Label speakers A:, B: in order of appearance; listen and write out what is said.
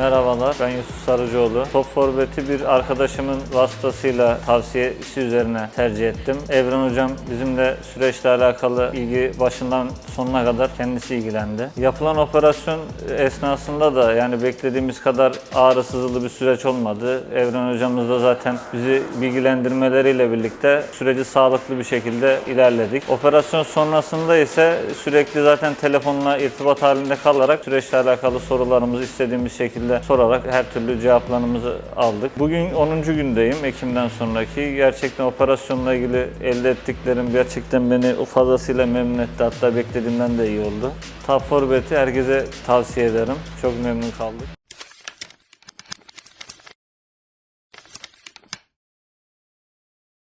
A: Merhabalar, ben Yusuf Sarıcıoğlu. Top Forvet'i bir arkadaşımın vasıtasıyla tavsiyesi üzerine tercih ettim. Evren Hocam bizimle süreçle alakalı ilgi başından sonuna kadar kendisi ilgilendi. Yapılan operasyon esnasında da yani beklediğimiz kadar ağrı sızılı bir süreç olmadı. Evren Hocamız da zaten bizi bilgilendirmeleriyle birlikte süreci sağlıklı bir şekilde ilerledik. Operasyon sonrasında ise sürekli zaten telefonla irtibat halinde kalarak süreçle alakalı sorularımızı istediğimiz şekilde sorarak her türlü cevaplarımızı aldık. Bugün 10. gündeyim Ekim'den sonraki. Gerçekten operasyonla ilgili elde ettiklerim gerçekten beni fazlasıyla memnun etti. Hatta beklediğimden de iyi oldu. Top Forvet'i herkese tavsiye ederim. Çok memnun kaldık.